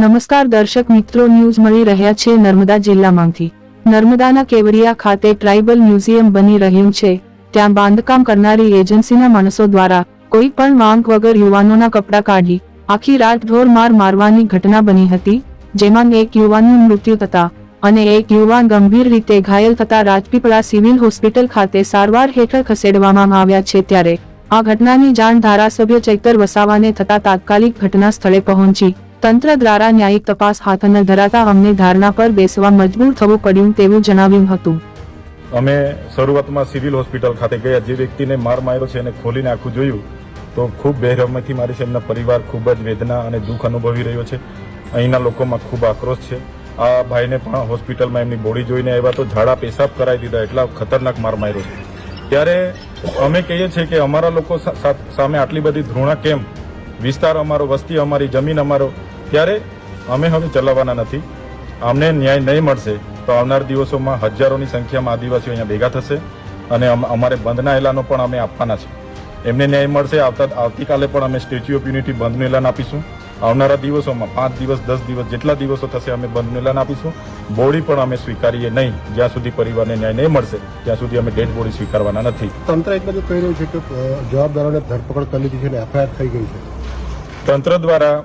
નમસ્કાર દર્શક મિત્રો, ન્યૂઝ મળી રહ્યા છે નર્મદા જિલ્લામાંથી. નર્મદાના કેવડિયા ખાતે ટ્રાઇબલ મ્યુઝિયમ બની રહ્યું છે. ત્યાં બાંધકામ કરનારી એજન્સીના માણસો દ્વારા કોઈ પણ માંગ વગર યુવાનોના કપડાં કાઢી આખી રાત ઢોર માર મારવાની ઘટના બની હતી, જેમાં એક યુવાનનું મૃત્યુ થતા અને એક યુવાન ગંભીર રીતે ઘાયલ થતા રાજપીપળા સિવિલ હોસ્પિટલ ખાતે સારવાર હેઠળ ખસેડવામાં આવ્યા છે ત્યારે આ ઘટનાની જાણ ધારાસભ્ય ચૈતર વસાવાને થતા તાત્કાલિક ઘટના સ્થળે પહોંચી તંત્ર દ્વારા ન્યાયિક તપાસ હાથ ન ધરાતા અમને ધારણા પર બેસવા મજબૂર થવું પડ્યું તેવું જણાવ્યું હતું. અમે શરૂઆતમાં સિવિલ હોસ્પિટલ ખાતે ગયા. જે વ્યક્તિને માર માર્યો છે એને ખોલીને આખું જોયું, તો ખૂબ બેરહમથી મારી છે. એમના પરિવાર ખૂબ જ વેદના અને દુઃખ અનુભવી રહ્યો છે. અહીંના લોકોમાં ખૂબ આક્રોશ છે. આ ભાઈને પણ હોસ્પિટલમાં એમની બોડી જોઈને આવ્યા તો ઝાડા પેશાબ કરાવી દીધા એટલા ખતરનાક માર માર્યો છે. ત્યારે અમે કહીએ છીએ કે અમારા લોકો સામે આટલી બધી ધૃણા કેમ? વિસ્તાર અમારો, વસ્તી અમારી, જમીન અમારો ત્યારે અમે હવે ચલાવવાના નથી. અમને ન્યાય નહીં મળશે તો આવનાર દિવસોમાં હજારોની સંખ્યામાં આદિવાસીઓ અહીંયા ભેગા થશે અને અમ- અમારે બંધના એલાનો પણ અમે આપવાના છે. એમને ન્યાય મળશે આવતા આવતીકાલે પણ અમે સ્ટેચ્યુ ઓફ યુનિટી બંધનું એલાન આપીશું. આવનારા દિવસોમાં પાંચ દિવસ દસ દિવસ જેટલા દિવસો થશે અમે બંધનું એલાન આપીશું. બોડી પણ અમે સ્વીકારીએ નહીં. જ્યાં સુધી પરિવારને ન્યાય નહીં મળશે ત્યાં સુધી અમે ડેડ બોડી સ્વીકારવાના નથી. તંત્ર એક બધું કહી રહ્યું છે કે જવાબદારોને ધરપકડ કરી લીધી છે અને એફઆઈઆર થઈ ગઈ છે. તંત્ર દ્વારા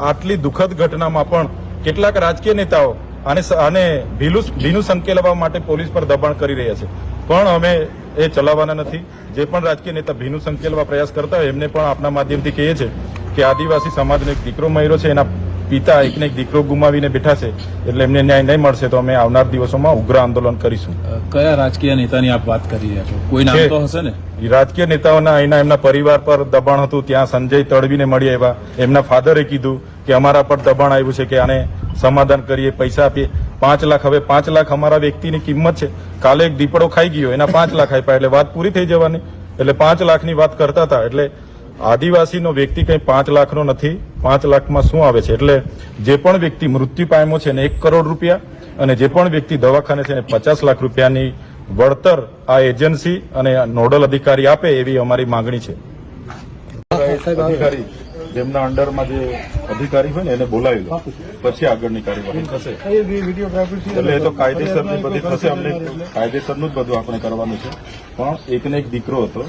આટલી દુઃખદ ઘટનામાં પણ કેટલાક રાજકીય નેતાઓ અને આને ભીલું ભીનું સંકેલવા માટે પોલીસ પર દબાણ કરી રહ્યા છે. પણ અમે એ ચલાવવાના નથી. જે પણ રાજકીય નેતા ભીનું સંકેલવા પ્રયાસ કરતા હોય, એમને પણ આપના માધ્યમથી કહીએ છે કે આદિવાસી સમાજનો એક દીકરો મહિરો છે, એના પિતા એકને એક દીકરો ગુમાવીને બેઠા છે એટલે એમને ન્યાય નહીં મળશે તો અમે આવનાર દિવસોમાં ઉગ્ર આંદોલન કરીશું. કયા રાજકીય નેતાની આપ વાત કરી રહ્યા છો? કોઈ નામ તો હશે ને? રાજકીય નેતાઓના અહીંના એમના પરિવાર પર દબાણ હતું ત્યાં સંજય તડવીને મળી આવ્યા. એમના ફાધરે કીધું કે અમારા પર દબાણ આવ્યું છે કે આને સમાધાન કરીએ પૈસા આપીએ. પાંચ લાખ હવે પાંચ લાખ અમારા વ્યક્તિની કિંમત છે. કાલે એક દીપડો ખાઈ ગયો એના પાંચ લાખ આપ્યા એટલે વાત પૂરી થઈ જવાની. એટલે પાંચ લાખની વાત કરતા હતા એટલે આદિવાસીનો વ્યક્તિ કંઈ પાંચ લાખનો નથી પાંચ લાખમાં શું આવે છે? એટલે જે પણ વ્યક્તિ મૃત્યુ પામ્યો છે એને એક કરોડ રૂપિયા અને જે પણ વ્યક્તિ દવાખાને છે એને પચાસ લાખ રૂપિયાની વળતર આ એજન્સી અને નોડલ અધિકારી આપે એવી અમારી માંગણી છે. અધિકારી જેમના અંડરમાં જે અધિકારી હોય ને એને બોલાવી લો. પછી આગળની કાર્યવાહી થશે. એટલે એ તો કાયદેસરની બધી થશે. અમને કાયદેસરનું જ બધું આપણે કરવાનું છે. પણ એકને એક દીકરો હતો.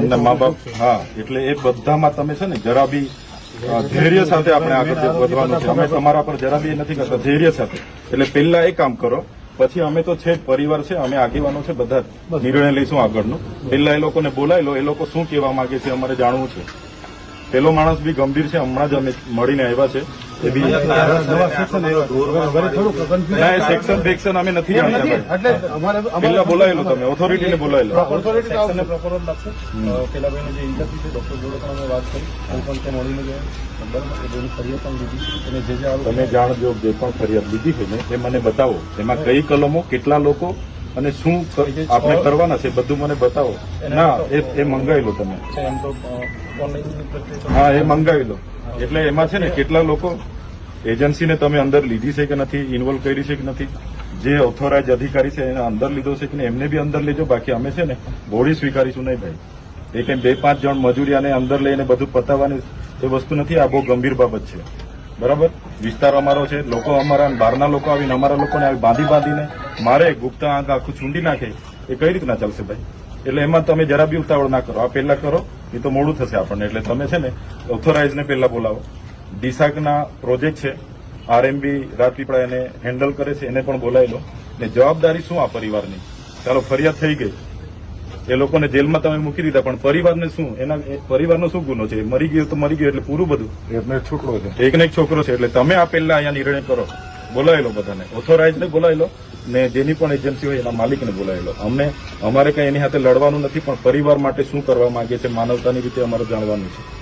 એમના મા બાપ હા એટલે એ બધામાં તમે છે ને જરા બી ધૈર્ય સાથે આપણે આગળ વધવાનું છે. અમે તમારા પર જરા બી નથી કરતા ધૈર્ય સાથે. એટલે પહેલા એ કામ કરો પછી અમે તો છે પરિવાર છે અમે આગેવાનો છે બધા નિર્ણય લઈશું આગળનો. પહેલા એ લોકોને બોલાવી લો એ લોકો શું કહેવા માંગે છે અમારે જાણવું છે. પેલો માણસ બી ગંભીર છે હમણાં જ અમે મળીને આવ્યા છે. એ સેક્શન ફેક્શન અમે નથી તમે ઓથોરિટીને બોલાવેલો પેલાભાઈને જે ઇન્ટરવ્યુ છે ડોક્ટર જોડે પણ અમે વાત કરી. હું પણ ત્યાં મળીને ગયા તમે જાણજો જે પણ ફરિયાદ લીધી છે ને એ મને બતાવો. એમાં કઈ કલમો કેટલા લોકો અને શું આપણે કરવાના છે બધું મને બતાવો. ના એ એ મંગાવી લો તમે હા એ મંગાવી લો એટલે એમાં છે ને કેટલા લોકો એજન્સીને તમે અંદર લીધી છે કે નથી ઇન્વોલ્વ કરી છે કે નથી? જે ઓથોરાઇઝ અધિકારી છે એને અંદર લીધો છે કે એમને બી અંદર લેજો. બાકી અમે છે ને બોડી સ્વીકારીશું નહીં ભાઈ. એ કંઈ બે પાંચ જણ મજૂરિયાને અંદર લઈને બધું પતાવવાની એ વસ્તુ નથી આ બહુ ગંભીર બાબત છે. બરાબર? વિસ્તાર અમારો છે લોકો અમારા બહારના લોકો આવીને અમારા લોકોને આવી બાંધી બાંધીને મારે ગુપ્તા આંખ આખું ચૂંડી નાખે. એ કઈ રીતના ચાલશે ભાઈ? એટલે એમાં તમે જરા બી ઉતાવળ ના કરો. આ પહેલા કરો એ તો મોડું થશે આપણને. એટલે તમે છે ને ઓથોરાઇઝને પહેલા બોલાવો. ડીસાકના પ્રોજેક્ટ છે. આરએમબી રાજપીપળા એને હેન્ડલ કરે છે. એને પણ બોલાવી લો. ને જવાબદારી શું આ પરિવારની? ચાલો ફરિયાદ થઈ ગઈ. એ લોકોને જેલમાં તમે મૂકી દીધા. પણ પરિવારને શું? એના પરિવારનો શું ગુનો છે? મરી ગયો તો મરી ગયો એટલે પૂરું બધું? એમને છોકરો છે. એકને એક છોકરો છે. એટલે તમે આ પહેલા અહીંયા નિર્ણય કરો. બોલાવી લો બધાને. ઓથોરાઇઝને બોલાવી લો. ને જેની પણ એજન્સી હોય એના માલિકને બોલાવી લો અમને, અમારે કંઈ એની સાથે લડવાનું નથી, પણ પરિવાર માટે શું કરવા માંગે છે માનવતાની રીતે અમારે જાણવાનું છે.